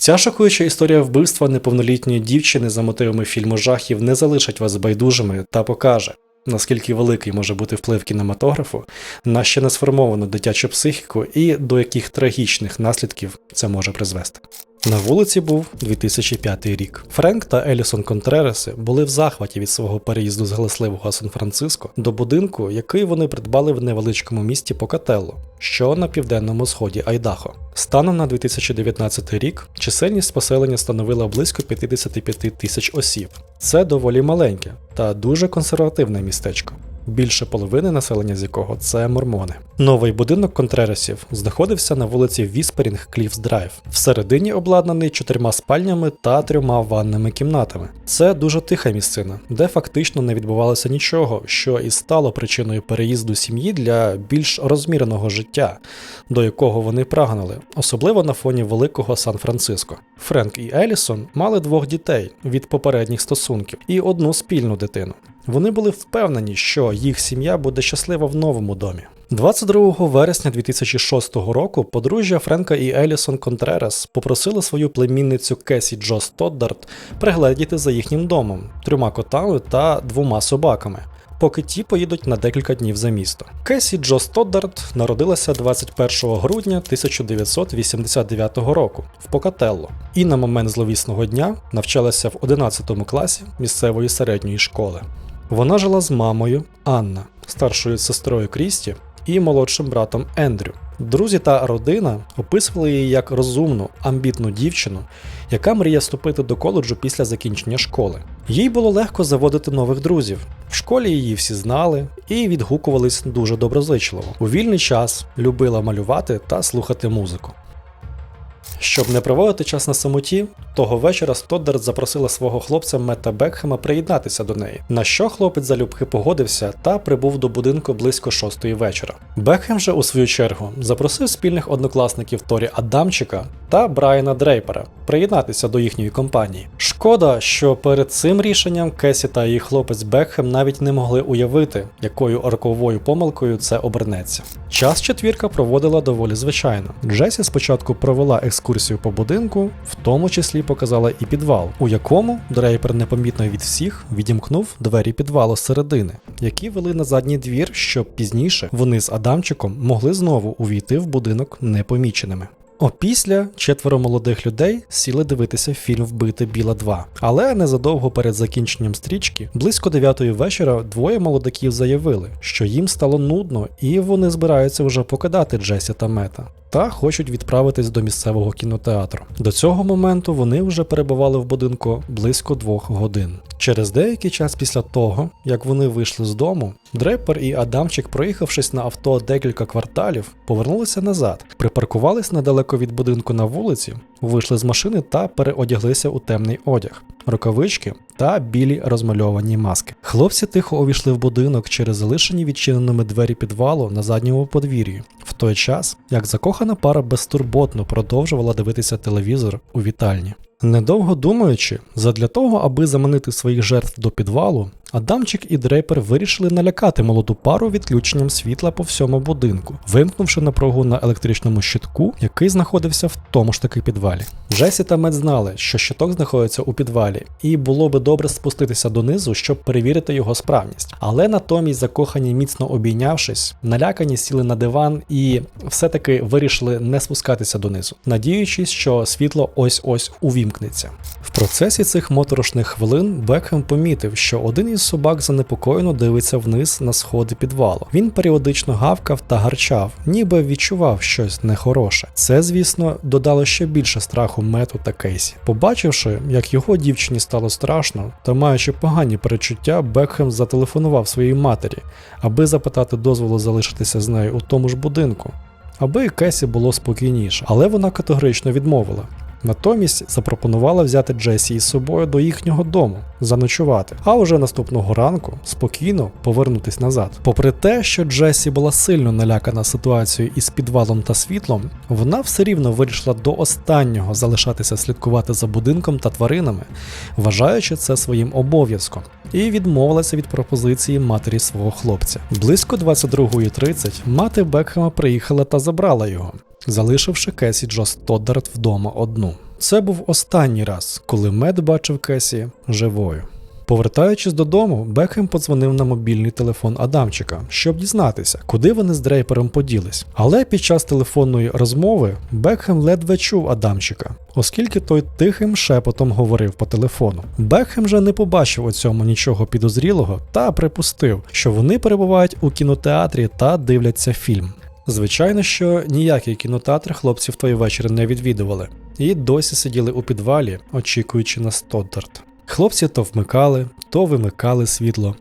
Ця шокуюча історія вбивства неповнолітньої дівчини за мотивами фільму жахів не залишить вас байдужими та покаже, наскільки великий може бути вплив кінематографу на ще не сформовану дитячу психіку і до яких трагічних наслідків це може призвести. На вулиці був 2005 рік. Френк та Елісон Контререси були в захваті від свого переїзду з галасливого Сан-Франциско до будинку, який вони придбали в невеличкому місті Покателло, що на південному сході Айдахо. Станом на 2019 рік чисельність поселення становила близько 55 тисяч осіб. Це доволі маленьке та дуже консервативне містечко. Більше половини населення з якого це мормони. Новий будинок Контрересів знаходився на вулиці Вісперінг Кліфс Драйв. Всередині обладнаний чотирма спальнями та трьома ванними кімнатами. Це дуже тиха місцина, де фактично не відбувалося нічого, що і стало причиною переїзду сім'ї для більш розміреного життя, до якого вони прагнули, особливо на фоні великого Сан-Франциско. Френк і Елісон мали двох дітей від попередніх стосунків і одну спільну дитину. Вони були впевнені, що їх сім'я буде щаслива в новому домі. 22 вересня 2006 року подружжя Френка і Елісон Контрерас попросили свою племінницю Кесі Джо Стоддарт пригледіти за їхнім домом, трьома котами та двома собаками. Поки ті поїдуть на декілька днів за місто. Кесі Джо Стоддарт народилася 21 грудня 1989 року в Покателло і на момент зловісного дня навчалася в 11 класі місцевої середньої школи. Вона жила з мамою Анна, старшою сестрою Крісті і молодшим братом Ендрю. Друзі та родина описували її як розумну, амбітну дівчину, яка мріє вступити до коледжу після закінчення школи. Їй було легко заводити нових друзів. В школі її всі знали і відгукувались дуже доброзичливо. У вільний час любила малювати та слухати музику. Щоб не проводити час на самоті, того вечора Стоддарт запросила свого хлопця Мета Бекхема приєднатися до неї, на що хлопець залюбки погодився та прибув до будинку близько шостої вечора. Бекхем же, у свою чергу, запросив спільних однокласників Торі Адамчика та Брайана Дрейпера приєднатися до їхньої компанії. Шкода, що перед цим рішенням Кесі та її хлопець Бекхем навіть не могли уявити, якою роковою помилкою це обернеться. Час четвірка проводила доволі звичайно. Джесі спочатку провела екскурсію по будинку, в тому числі показала і підвал, у якому Дрейпер непомітно від всіх відімкнув двері підвалу зсередини, які вели на задній двір, щоб пізніше вони з Адамчиком могли знову увійти в будинок непоміченими. Опісля четверо молодих людей сіли дивитися фільм Вбити Біла 2. Але незадовго перед закінченням стрічки, близько 9 вечора, двоє молодиків заявили, що їм стало нудно і вони збираються вже покидати Джесі та Мета. Та хочуть відправитись до місцевого кінотеатру. До цього моменту вони вже перебували в будинку близько двох годин. Через деякий час після того, як вони вийшли з дому, Дрейпер і Адамчик, проїхавшись на авто декілька кварталів, повернулися назад, припаркувались недалеко від будинку на вулиці, вийшли з машини та переодяглися у темний одяг, рукавички та білі розмальовані маски. Хлопці тихо увійшли в будинок через залишені відчиненими двері підвалу на задньому подвір'ї, в той час як закохана пара безтурботно продовжувала дивитися телевізор у вітальні. Недовго думаючи, задля того, аби заманити своїх жертв до підвалу, Адамчик і Дрейпер вирішили налякати молоду пару відключенням світла по всьому будинку, вимкнувши напругу на електричному щитку, який знаходився в тому ж таки підвалі. Джесі та Мед знали, що щиток знаходиться у підвалі, і було би добре спуститися донизу, щоб перевірити його справність. Але натомість, закохані, міцно обійнявшись, налякані сіли на диван і все-таки вирішили не спускатися донизу, надіючись, що світло ось-ось увімкнеться. В процесі цих моторошних хвилин Бекхем помітив, що один із собак занепокоєно дивиться вниз на сходи підвалу. Він періодично гавкав та гарчав, ніби відчував щось нехороше. Це, звісно, додало ще більше страху мету та Кейсі. Побачивши, як його дівчині стало страшно, та маючи погані перечуття, Бекхем зателефонував своїй матері, аби запитати дозволу залишитися з нею у тому ж будинку. Аби Кесі було спокійніше, але вона категорично відмовила. Натомість запропонувала взяти Джесі із собою до їхнього дому, заночувати, а вже наступного ранку спокійно повернутись назад. Попри те, що Джесі була сильно налякана ситуацією із підвалом та світлом, вона все рівно вирішила до останнього залишатися слідкувати за будинком та тваринами, вважаючи це своїм обов'язком, і відмовилася від пропозиції матері свого хлопця. Близько 22.30 мати Бекхема приїхала та забрала його залишивши Кесі Джо Стоддарт вдома одну. це був останній раз, коли Мед бачив Кесі живою. Повертаючись додому, Бекхем подзвонив на мобільний телефон Адамчика, щоб дізнатися, куди вони з Дрейпером поділись. Але під час телефонної розмови Бекхем ледве чув Адамчика, оскільки той тихим шепотом говорив по телефону. Бекхем же не побачив у цьому нічого підозрілого та припустив, що вони перебувають у кінотеатрі та дивляться фільм. Звичайно, що ніякий кінотеатр хлопці в той вечір не відвідували, і досі сиділи у підвалі, очікуючи на Стоддарт. Хлопці то вмикали, то вимикали світло,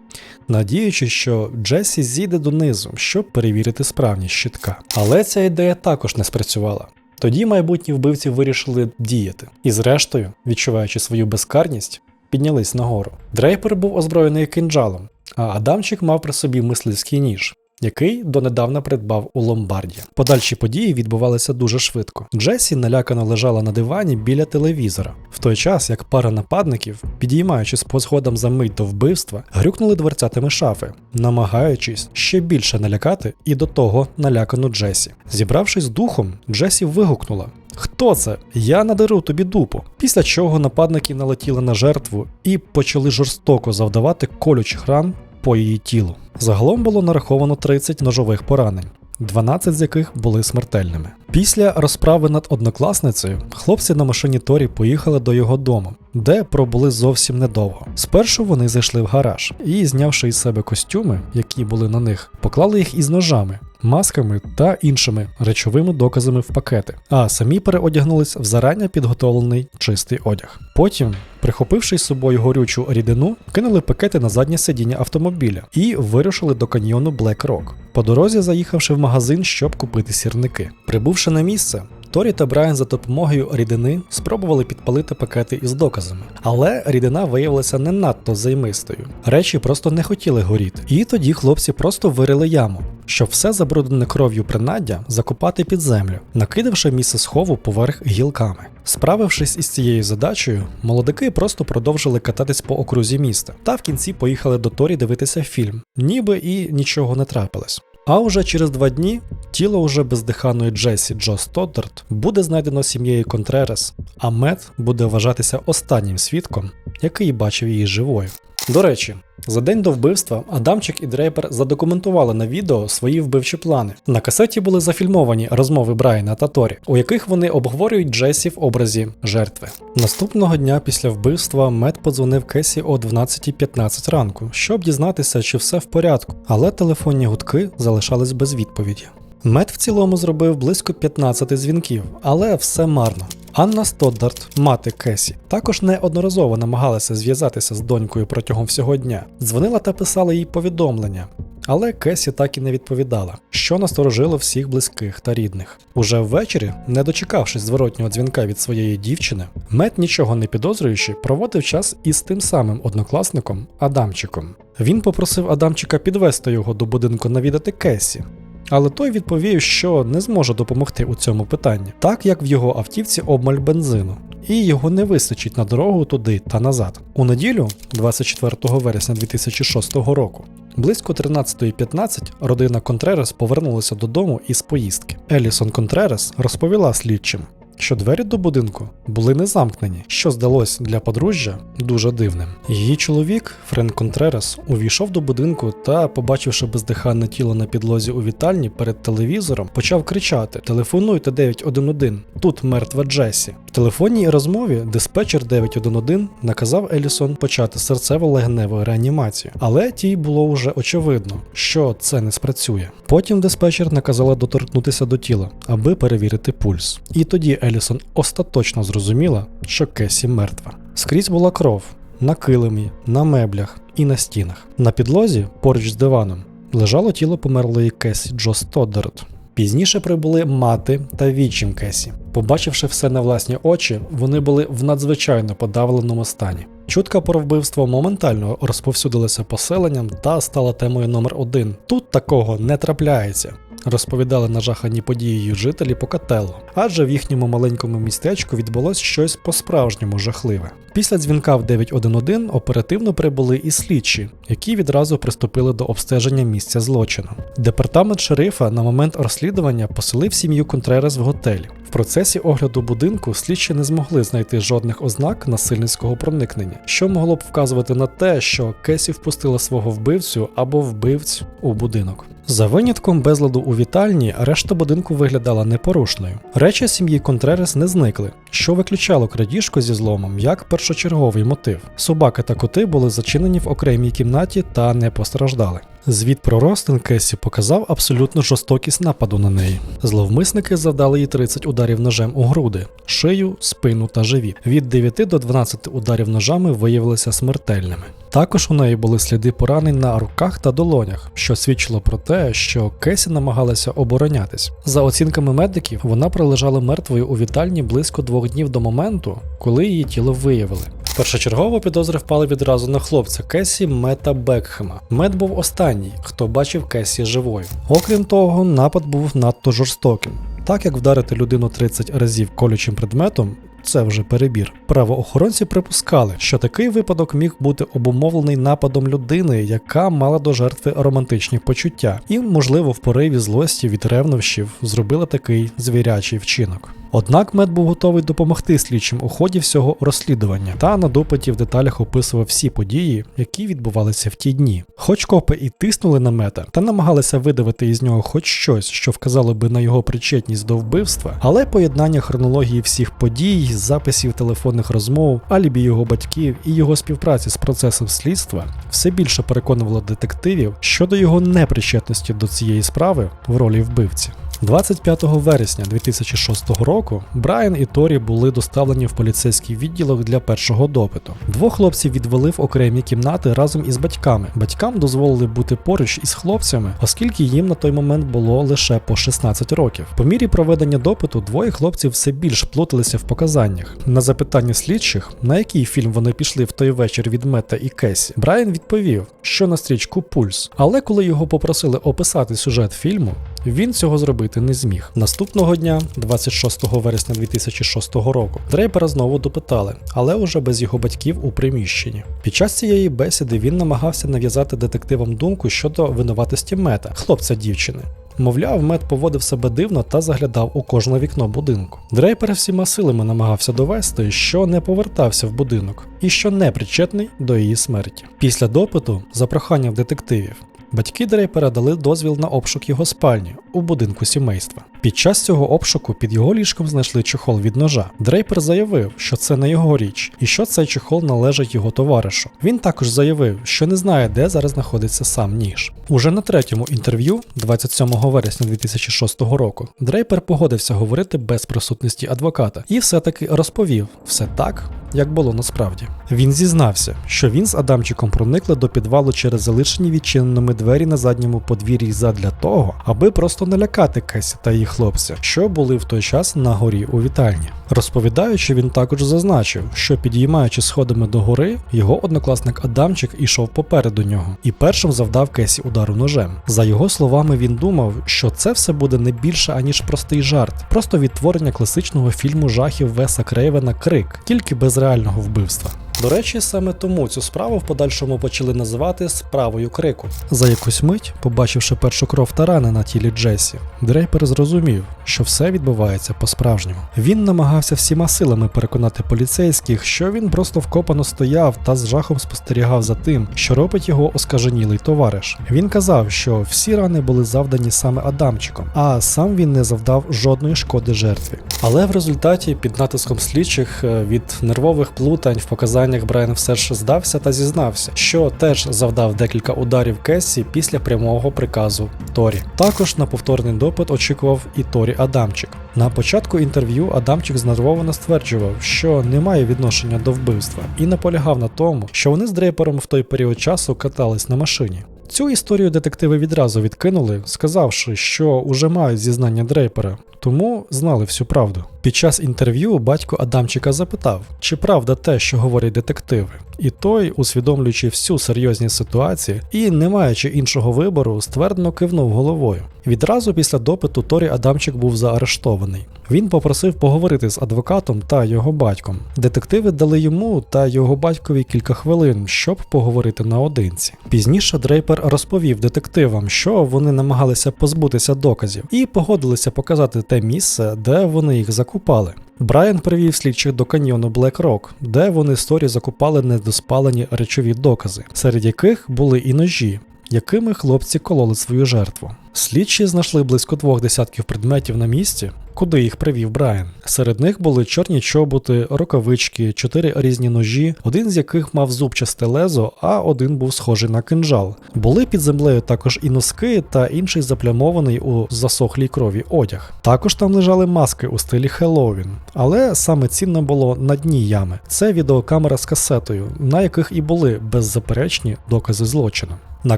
надіючись, що Джесі зійде донизу, щоб перевірити справність щитка. Але ця ідея також не спрацювала. Тоді майбутні вбивці вирішили діяти, і зрештою, відчуваючи свою безкарність, піднялись нагору. Дрейпер був озброєний кинджалом, а Адамчик мав при собі мисливський ніж, який донедавна придбав у ломбарді. Подальші події відбувалися дуже швидко. Джесі налякано лежала на дивані біля телевізора, в той час як пара нападників, підіймаючись по сходам за мить до вбивства, грюкнули дверцятами шафи, намагаючись ще більше налякати і до того налякану Джесі. Зібравшись духом, Джесі вигукнула. Хто це? Я надеру тобі дупу. Після чого нападники налетіли на жертву і почали жорстоко завдавати колючих ран по її тілу. Загалом було нараховано 30 ножових поранень. 12 з яких були смертельними. Після розправи над однокласницею хлопці на машині Торі поїхали до його дому, де пробули зовсім недовго. Спершу вони зайшли в гараж і, знявши із себе костюми, які були на них, поклали їх із ножами, масками та іншими речовими доказами в пакети, а самі переодягнулись в зарані підготовлений чистий одяг. Потім, прихопивши з собою горючу рідину, кинули пакети на заднє сидіння автомобіля і вирушили до каньйону Black Rock. По дорозі заїхавши в магазин, щоб купити сірники. Прибувши на місце, Торі та Брайан за допомогою рідини спробували підпалити пакети із доказами, але рідина виявилася не надто займистою. Речі просто не хотіли горіти. І тоді хлопці просто вирили яму, щоб все забруднене кров'ю принаддя закопати під землю, накидавши місце схову поверх гілками. Справившись із цією задачею, молодики просто продовжили кататись по окрузі міста, та в кінці поїхали до Торі дивитися фільм, ніби і нічого не трапилось. А уже через два дні тіло уже бездиханої Джесі Джо Стоддарт буде знайдено сім'єю Контререс, а Мет буде вважатися останнім свідком, який бачив її живою. До речі, за день до вбивства Адамчик і Дрейпер задокументували на відео свої вбивчі плани. На касеті були зафільмовані розмови Брайана та Торі, у яких вони обговорюють Джесі в образі жертви. Наступного дня після вбивства Мет подзвонив Кесі о 12.15 ранку, щоб дізнатися, чи все в порядку, але телефонні гудки залишались без відповіді. Мет в цілому зробив близько 15 дзвінків, але все марно. Анна Стоддарт, мати Кесі, також неодноразово намагалася зв'язатися з донькою протягом всього дня. Дзвонила та писала їй повідомлення. Але Кесі так і не відповідала, що насторожило всіх близьких та рідних. Уже ввечері, не дочекавшись зворотнього дзвінка від своєї дівчини, Мет, нічого не підозрюючи, проводив час із тим самим однокласником Адамчиком. Він попросив Адамчика підвести його до будинку навідати Кесі, але той відповів, що не зможе допомогти у цьому питанні, так як в його автівці обмаль бензину, і його не вистачить на дорогу туди та назад. У неділю, 24 вересня 2006 року, близько 13.15 родина Контререс повернулася додому із поїздки. Елісон Контререс розповіла слідчим. Що двері до будинку були не замкнені, що здалось для подружжя дуже дивним. Її чоловік, Френк Контререс, увійшов до будинку та, побачивши бездиханне тіло на підлозі у вітальні перед телевізором, почав кричати: Телефонуйте 911, тут мертва Джесі. В телефонній розмові диспетчер 911 наказав Елісон почати серцево-легеневу реанімацію, але тій було вже очевидно, що це не спрацює. Потім диспетчер наказала доторкнутися до тіла, аби перевірити пульс. І тоді Елісон остаточно зрозуміла, що Кесі мертва. Скрізь була кров на килимі, на меблях і на стінах. На підлозі, поруч з диваном, лежало тіло померлої Кесі Джо Стоддарт. Пізніше прибули мати та вічим Кесі. Побачивши все на власні очі, вони були в надзвичайно подавленому стані. Чутка про вбивство моментально розповсюдилася поселенням та стала темою номер один. Тут такого не трапляється. Розповідали нажахані подією жителі Покателло, адже в їхньому маленькому містечку відбулось щось по-справжньому жахливе. Після дзвінка в 911 оперативно прибули і слідчі, які відразу приступили до обстеження місця злочину. Департамент шерифа на момент розслідування поселив сім'ю Контрерас в готель. В процесі огляду будинку слідчі не змогли знайти жодних ознак насильницького проникнення, що могло б вказувати на те, що Кесі впустила свого вбивцю або вбивць у будинок. За винятком безладу у вітальні, решта будинку виглядала непорушною. Речі сім'ї Контререс не зникли, що виключало крадіжку зі зломом як першочерговий мотив. Собаки та коти були зачинені в окремій кімнаті та не постраждали. Звіт про розтин Кесі показав абсолютну жорстокість нападу на неї. Зловмисники завдали їй 30 ударів ножем у груди, шию, спину та живіт. Від 9 до 12 ударів ножами виявилися смертельними. Також у неї були сліди поранень на руках та долонях, що свідчило про те, що Кесі намагалася оборонятись. За оцінками медиків, вона пролежала мертвою у вітальні близько двох днів до моменту, коли її тіло виявили. Першочергово підозри впали відразу на хлопця Кесі Мета Бекхема. Мет був останній, хто бачив Кесі живою. Окрім того, напад був надто жорстоким. Так як вдарити людину 30 разів колючим предметом. Це вже перебір. Правоохоронці припускали, що такий випадок міг бути обумовлений нападом людини, яка мала до жертви романтичні почуття, і, можливо, в пориві злості від ревнощів зробила такий звірячий вчинок. Однак мед був готовий допомогти слідчим у ході всього розслідування та на допиті в деталях описував всі події, які відбувалися в ті дні. Хоч копи і тиснули на мета та намагалися видавити із нього хоч щось, що вказало би на його причетність до вбивства, але поєднання хронології всіх подій, записів телефонних розмов, алібі його батьків і його співпраці з процесом слідства все більше переконувало детективів щодо його непричетності до цієї справи в ролі вбивці. 25 вересня 2006 року Брайан і Торі були доставлені в поліцейський відділок для першого допиту. Двох хлопців відвели в окремі кімнати разом із батьками. Батькам дозволили бути поруч із хлопцями, оскільки їм на той момент було лише по 16 років. По мірі проведення допиту двоє хлопців все більш плуталися в показаннях. На запитання слідчих, на який фільм вони пішли в той вечір від Мета і Кесі, Брайан відповів, що на стрічку Пульс. Але коли його попросили описати сюжет фільму, він цього зробити не зміг. Наступного дня, 26 вересня 2006 року, Дрейпера знову допитали, але уже без його батьків у приміщенні. Під час цієї бесіди він намагався нав'язати детективам думку щодо винуватості мета, хлопця дівчини. Мовляв, мед поводив себе дивно та заглядав у кожне вікно будинку. Дрейпер всіма силами намагався довести, що не повертався в будинок і що не причетний до її смерті. Після допиту, за проханням детективів, Батьки Дрейпера дали дозвіл на обшук його спальні у будинку сімейства. Під час цього обшуку під його ліжком знайшли чохол від ножа. Дрейпер заявив, що це не його річ, і що цей чохол належить його товаришу. Він також заявив, що не знає, де зараз знаходиться сам ніж. Уже на третьому інтерв'ю, 27 вересня 2006 року, Дрейпер погодився говорити без присутності адвоката і все-таки розповів все так, як було насправді. Він зізнався, що він з Адамчиком проникли до підвалу через залишені відчиненими двері на задньому подвір'ї задля того, аби просто налякати Кесі та її хлопця, що були в той час на горі у вітальні. Розповідаючи, він також зазначив, що підіймаючи сходами до гори, його однокласник Адамчик ішов попереду нього і першим завдав Кесі удару ножем. За його словами, він думав, що це все буде не більше аніж простий жарт, просто відтворення класичного фільму жахів Веса Крейвена Крик, тільки без реального вбивства. До речі, саме тому цю справу в подальшому почали називати справою крику. За якусь мить, побачивши першу кров та рани на тілі Джесі, Дрейпер зрозумів, що все відбувається по-справжньому. Він намагався всіма силами переконати поліцейських, що він просто вкопано стояв та з жахом спостерігав за тим, що робить його оскаженілий товариш. Він казав, що всі рани були завдані саме Адамчиком, а сам він не завдав жодної шкоди жертві. Але в результаті, під натиском слідчих е, від нервових плутань в показаннях Брайан все ж здався та зізнався, що теж завдав декілька ударів Кесі після прямого приказу Торі. Також на повторний допит очікував і Торі Адамчик. На початку інтерв'ю Адамчик знервовано стверджував, що не має відношення до вбивства, і наполягав на тому, що вони з Дрейпером в той період часу катались на машині. Цю історію детективи відразу відкинули, сказавши, що уже мають зізнання Дрейпера, тому знали всю правду. Під час інтерв'ю батько Адамчика запитав, чи правда те, що говорять детективи. І той, усвідомлюючи всю серйозність ситуації і не маючи іншого вибору, ствердно кивнув головою. Відразу після допиту Торі Адамчик був заарештований. Він попросив поговорити з адвокатом та його батьком. Детективи дали йому та його батькові кілька хвилин, щоб поговорити наодинці. Пізніше Дрейпер розповів детективам, що вони намагалися позбутися доказів, і погодилися показати те місце, де вони їх закупали. Брайан привів слідчих до каньйону Блек Рок, де вони з Торі закупали недоспалені речові докази, серед яких були і ножі, якими хлопці кололи свою жертву. Слідчі знайшли близько двох десятків предметів на місці, куди їх привів Брайан. Серед них були чорні чоботи, рукавички, чотири різні ножі, один з яких мав зубчасте лезо, а один був схожий на кинжал. Були під землею також і носки та інший заплямований у засохлій крові одяг. Також там лежали маски у стилі Хеллоуін, але саме цінне було на дні ями. Це відеокамера з касетою, на яких і були беззаперечні докази злочину. На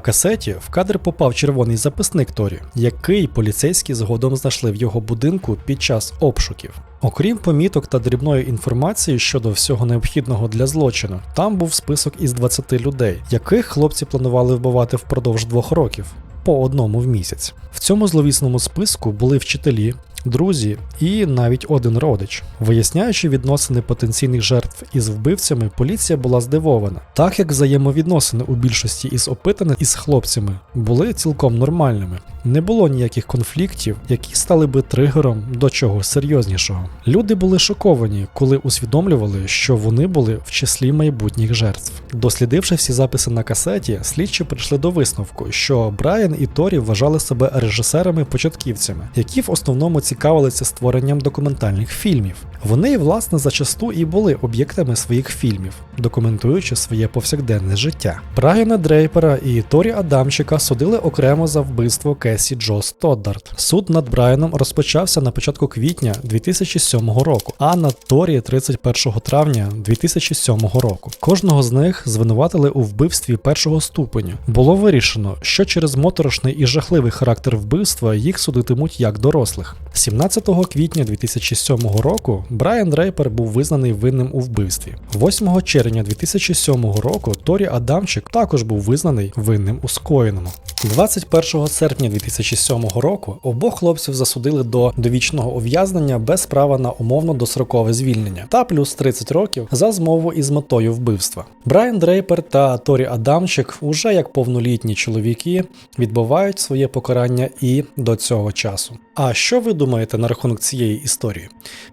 касеті в кадр попав червоний записник Торі, який поліцейські згодом знайшли в його будинку під час обшуків. Окрім поміток та дрібної інформації щодо всього необхідного для злочину, там був список із 20 людей, яких хлопці планували вбивати впродовж двох років. По одному в місяць. В цьому зловісному списку були вчителі, друзі і навіть один родич. Виясняючи відносини потенційних жертв із вбивцями, поліція була здивована, так як взаємовідносини у більшості із опитаних із хлопцями були цілком нормальними. Не було ніяких конфліктів, які стали би тригером до чогось серйознішого. Люди були шоковані, коли усвідомлювали, що вони були в числі майбутніх жертв. Дослідивши всі записи на касеті, слідчі прийшли до висновку, що Брайан і Торі вважали себе режисерами-початківцями, які в основному цікавилися створенням документальних фільмів. Вони, власне, зачасту і були об'єктами своїх фільмів, документуючи своє повсякденне життя. Брайана Дрейпера і Торі Адамчика судили окремо за вбивство Кесі Джо Стоддарт. Суд над Брайаном розпочався на початку квітня 2007 року, а над Торі 31 травня 2007 року. Кожного з них звинуватили у вбивстві першого ступеню. Було вирішено, що через моторошний і жахливий характер вбивства їх судитимуть як дорослих. 17 квітня 2007 року Брайан Рейпер був визнаний винним у вбивстві. 8 червня 2007 року Торі Адамчик також був визнаний винним у скоєному. 21 серпня 2007 року обох хлопців засудили до довічного ув'язнення без права на умовно дострокове звільнення та плюс 30 років за змову із метою вбивства. Брайан Дрейпер та Торі Адамчик, уже як повнолітні чоловіки, відбувають своє покарання і до цього часу. А що ви думаєте на рахунок цієї історії?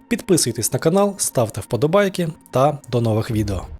Підписуйтесь на канал, ставте вподобайки та до нових відео.